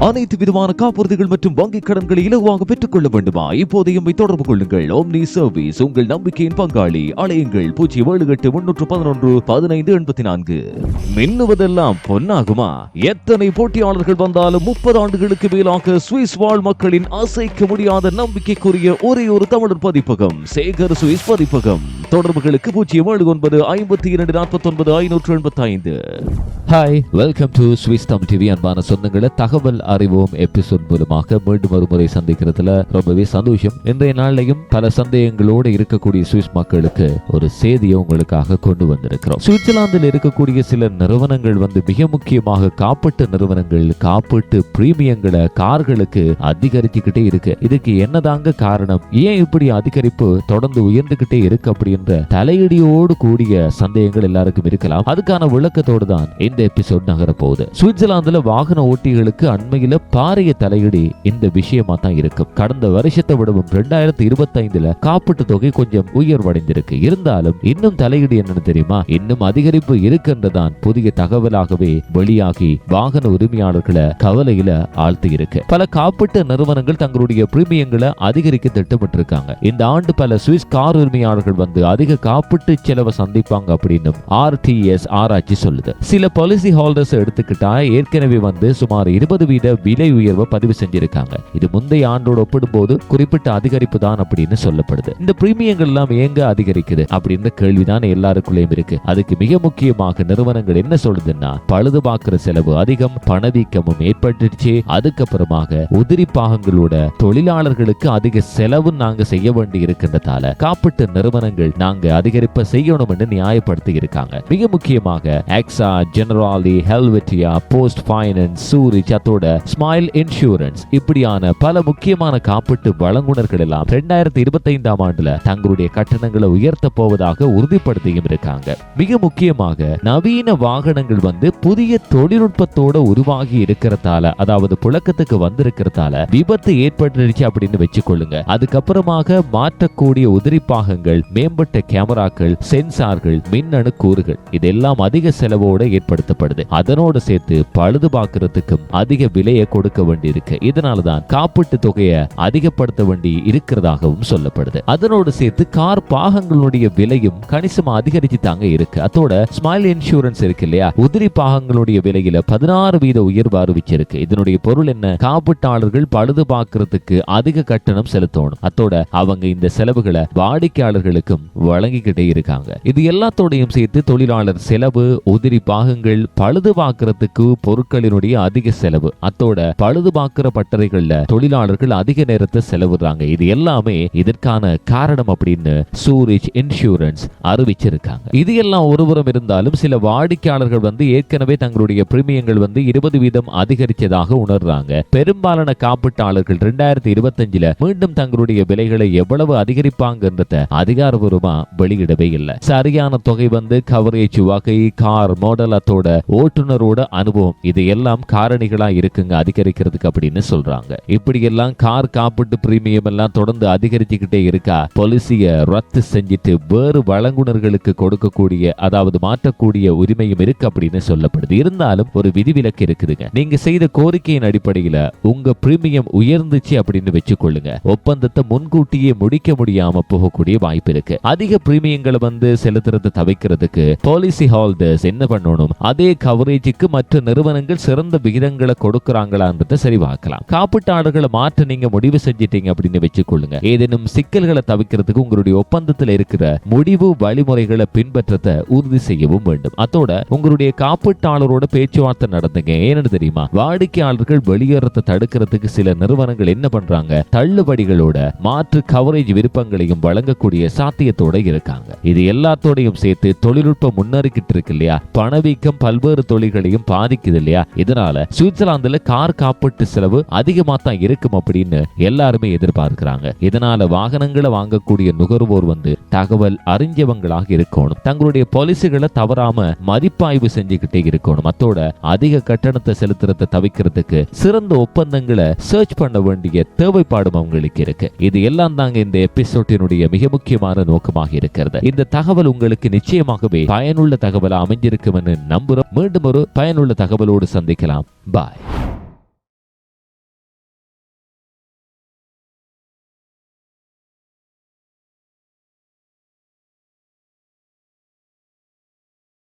அனைத்து விதமான காப்புறுதிகள் மற்றும் வங்கிக் கடன்களை இலகுவாக பெற்றுக் கொள்ள வேண்டுமா இப்போதையும் தொடர்பு கொள்ளுங்கள். ஓம்னி சர்வீஸ் உங்கள் நம்பிக்கையின் பங்காளி. அலையுங்கள். பூஜ்ஜியம் ஏழு எட்டு முன்னூற்று பதினொன்று பதினைந்து எண்பத்தி நான்கு. மின்னுவதெல்லாம் பொன்னாகுமா? எத்தனை போட்டியாளர்கள் வந்தாலும் முப்பது ஆண்டுகளுக்கு மேலாக சுவிஸ் வாழ் மக்களின் அசைக்க முடியாத நம்பிக்கைக்குரிய ஒரே ஒரு தமிழர் பதிப்பகம் சேகர் சுவிஸ் பதிப்பகம். தொடர்புகளுக்கு பூஜ்ஜியம் ஏழு ஒன்பது ஐம்பத்தி இரண்டு நாற்பத்தி ஒன்பது ஐநூற்று எண்பத்தி ஐந்து hi welcome to Swiss Tamil TV அன்பான சொந்தங்களை தகவல் அறிவோம் எபிசோட் மூலமாக மீண்டும் ஒரு முறை சந்திக்கிறதுல ரொம்பவே சந்தோஷம். இன்றைய நாள்லையும் பல சந்தேகங்களோடு இருக்கக்கூடிய சுவிஸ் மக்களுக்கு ஒரு செய்தியை உங்களுக்காக கொண்டு வந்திருக்கிறோம். சுவிட்சர்லாந்தில் இருக்கக்கூடிய சில நிறுவனங்கள் வந்து மிக முக்கியமாக காப்பீட்டு நிறுவனங்கள் காப்பீட்டு பிரீமியங்களை கார்களுக்கு அதிகரிச்சுக்கிட்டே இருக்கு. இதுக்கு என்னதாங்க காரணம்? ஏன் இப்படி அதிகரிப்பு தொடர்ந்து உயர்ந்துகிட்டே இருக்கு அப்படின்ற தலையடியோடு கூடிய சந்தேகங்கள் எல்லாருக்கும் இருக்கலாம். அதுக்கான விளக்கத்தோடு தான் இந்த எபிசோட் நகர போகுது சுவிட்சர்லாந்துல வாகன ஓட்டிகளுக்கு அண்மை அண்மையில பாரிய தலையீடு இந்த விஷயமா தான் இருக்கும் கடந்த வருஷத்தை விடவும் ரெண்டாயிரத்தி இருபத்தி ஐந்துல காப்பீட்டு தொகை கொஞ்சம் உயர்வடைந்திருக்கு. இருந்தாலும் இன்னும் தலையீடு என்னன்னு தெரியுமா? இன்னும் அதிகரிப்பு இருக்குன்றதான் புதிய தகவலாகவே வெளியாகி வாகன உரிமையாளர்களை கவலையில ஆழ்த்தி இருக்கு பல காப்பீட்டு நிறுவனங்கள் தங்களுடைய பிரீமியங்களை அதிகரிக்க திட்டமிட்டிருக்காங்க. இந்த ஆண்டு பல சுவிஸ் கார் உரிமையாளர்கள் வந்து அதிக காப்பீட்டு செலவை சந்திப்பாங்க அப்படின்னு ஆர்டிஎஸ் ஆராய்ச்சி சொல்லுது. சில பாலிசி ஹோல்டர்ஸ் எடுத்துக்கிட்டா ஏற்கனவே வந்து சுமார் இருபது வீத விலை உயர்வை பதிவு செஞ்சிருக்காங்க. இது முந்தைய ஆண்டோடு ஒப்பிடும்போது குறிப்பிட்ட அதிகரிப்பு தான் அப்படின்னு சொல்லப்படுது. இந்த பிரீமியங்கள் எல்லாம் ஏங்க அதிகரிக்குது அப்படின்ற கேள்விதான் எல்லாருக்குள்ளேயும் இருக்கு. அதுக்கு மிக முக்கியமாக நிறுவனங்கள் என்ன சொல்லுதுன்னா பழுது பார்க்கிற செலவு அதிகம் பணவீக்கமும் ஏற்பட்டுச்சு அதுக்கப்புறமாக உதிரி பாகங்களோட தொழிலாளர்களுக்கு அதிக செலவு நாங்க செய்ய வேண்டி இருக்கின்றதால காப்பீட்டு நிறுவனங்கள் நாங்க அதிகரிப்ப செய்யணும்னு நியாயப்படுத்தி இருக்காங்க. மிக முக்கியமாக AXA Generali Helvetia post finance Zurich அத்தோட ஸ்மைல் இன்சூரன்ஸ் இப்படியான பல முக்கியமான காப்பீட்டு வழங்குனர்கள் எல்லாம் ரெண்டாயிரத்தி இருபத்தி ஐந்தாம் ஆண்டுல தங்களுடைய கட்டணங்களை உயர்த்த போவதாக உறுதிப்படுத்தியும் இருக்காங்க. மிக முக்கியமாக நவீன வாகனங்கள் வந்து புதிய தொழில்நுட்பத்தோட உருவாகி இருக்கிறதால அதாவது புழக்கத்துக்கு வந்திருக்கிறதால விபத்து ஏற்பட்டுருச்சு அப்படின்னு வச்சுக்கொள்ளுங்க. அதுக்கப்புறமாக மாற்றக்கூடிய உதிரி பாகங்கள் மேம்பட்ட கேமராக்கள் சென்சார்கள் மின்னணு கூறுகள் இதெல்லாம் அதிக செலவோட ஏற்படுத்தப்படுது. அதனோடு சேர்த்து பழுது பார்க்கறதுக்கும் அதிக விலையை கொடுக்க வேண்டியிருக்கு. இதனாலதான் காப்பீட்டு தொகையை அதிகப்படுத்த வேண்டி இருக்கிறதாகவும் சொல்லப்படுது. அதனோடு சேர்த்து கார் பாகங்களுடைய விலையும் கணிசமா அதிகரிச்சு தாங்க இருக்கு. அதோட ஸ்மைல் இன்சூரன்ஸ் இருக்கு இல்லையா? உதிரி பாகங்களுடைய விலையில பதினாறு வீத உயர்வு அறிவிச்சிருக்கு. இதனுடைய பொருள் என்ன? காப்பீட்டாளர்கள் பழுது பார்க்கறதுக்கு அதிக கட்டணம் செலுத்தணும். அத்தோட அவங்க இந்த செலவுகளை வாடிக்கையாளர்களுக்கும் வழங்கிக்கிட்டே இருக்காங்க. இது எல்லாத்தோடையும் சேர்த்து தொழிலாளர் செலவு உதிரி பாகங்கள் பழுது பார்க்கறதுக்கு பொருட்களினுடைய அதிக செலவு. அத்தோட பழுது பார்க்கிற பட்டறைகள்ல தொழிலாளர்கள் அதிக நேரத்தை செலவிடுறாங்க. இது எல்லாமே இதற்கான காரணம் அப்படின்னு சூரிஜ் இன்சூரன்ஸ் அறிவிச்சிருக்காங்க. இது எல்லாம் ஒருபுறம் இருந்தாலும் சில வாடிக்கையாளர்கள் வந்து ஏற்கனவே தங்களுடைய பிரீமியங்கள் வந்து இருபது வீதம் அதிகரிச்சதாக உணர்றாங்க. பெரும்பாலான காப்பீட்டாளர்கள் ரெண்டாயிரத்தி இருபத்தஞ்சுல மீண்டும் தங்களுடைய விலைகளை எவ்வளவு அதிகரிப்பாங்கன்றத அதிகாரபூர்வமா வெளியிடவே இல்லை. சரியான தொகை வந்து கவரேஜ் வகை கார் மாடல் அத்தோட ஓட்டுநரோட அனுபவம் இது எல்லாம் காரணிகளா இருக்குங்க அதிகரிக்கிறதுக்கு அப்படின்னு சொல்றாங்க. இப்படி எல்லாம் கார் காப்பீட்டு பிரீமியம் எல்லாம் தொடர்ந்து அதிகரிச்சுக்கிட்டே இருக்கா? பாலிசிய ரத்து செஞ்சுட்டு வேறு வழங்குனர்களுக்கு கொடுக்கக்கூடிய அதாவது மாற்றக்கூடிய உரிமையும் இருக்கு அப்படின்னு சொல்லப்படுது. இருந்தாலும் ஒரு விதிவிலக்கு இருக்குதுங்க. நீங்க செய்த கோரிக்கையின் அடிப்படையில உங்க பிரீமியம் உயர்ந்துச்சு அப்படின்னு வச்சுக்கொள்ளுங்க. ஒப்பந்தத்தை முன்கூட்டியே முடிக்க முடியாம போகக்கூடிய வாய்ப்பு இருக்கு. அதிக பிரீமியங்களை வந்து செலுத்துறதை தவிர்க்கிறதுக்கு பாலிசி ஹோல்டர்ஸ் என்ன பண்ணணும்? அதே கவரேஜுக்கு மற்ற நிறுவனங்கள் சிறந்த விகிதங்களை கொடுக்க கொடுக்கறாங்களான்றத சரி பார்க்கலாம். காப்பீட்டாளர்களை மாற்ற நீங்க முடிவு செஞ்சிட்டீங்க அப்படின்னு வச்சுக்கொள்ளுங்க. ஏதேனும் சிக்கல்களை தவிர்க்கிறதுக்கு உங்களுடைய ஒப்பந்தத்தில் இருக்கிற முடிவு வழிமுறைகளை பின்பற்றத்தை உறுதி செய்யவும் வேண்டும். அதோட உங்களுடைய காப்பீட்டாளரோட பேச்சுவார்த்தை நடந்துங்க. ஏன்னு தெரியுமா? வாடிக்கையாளர்கள் வெளியேறத்தை தடுக்கிறதுக்கு சில நிறுவனங்கள் என்ன பண்றாங்க? தள்ளுபடிகளோட மாற்று கவரேஜ் விருப்பங்களையும் வழங்கக்கூடிய சாத்தியத்தோட இருக்காங்க. இது எல்லாத்தோடையும் சேர்த்து தொழில்நுட்பம் முன்னேறிக்கிட்டு இருக்கு இல்லையா? பணவீக்கம் பல்வேறு தொழில்களையும் பாதிக்குது இல்லையா? இதனால சுவிட்சர்லாந்துல கார் காப்பீட்டு செலவு அதிகமாக தான் இருக்கும் அப்படின்னு எல்லாருமே எதிர்பார்க்கிறாங்க. இதனால வாகனங்களை வாங்கக்கூடிய நுகர்வோர் வந்து தகவல் அறிஞ்சவங்களாக இருக்கணும். தங்களுடைய பாலிசிகளை தவறாம மதிப்பாய்வு செஞ்சுக்கிட்டே இருக்கணும். அத்தோட அதிக கட்டணத்தை செலுத்துறதை தவிர்க்கிறதுக்கு சிறந்த ஒப்பந்தங்களை சர்ச் பண்ண வேண்டிய தேவைப்பாடும் அவங்களுக்கு இருக்கு. இது எல்லாம் தாங்க இந்த எபிசோட்டினுடைய மிக முக்கியமான நோக்கமாக இருக்கிறது. இந்த தகவல் உங்களுக்கு நிச்சயமாகவே பயனுள்ள தகவல் அமைஞ்சிருக்கும் என்று நம்புறோம். மீண்டும் ஒரு பயனுள்ள தகவலோடு சந்திக்கலாம். பாய்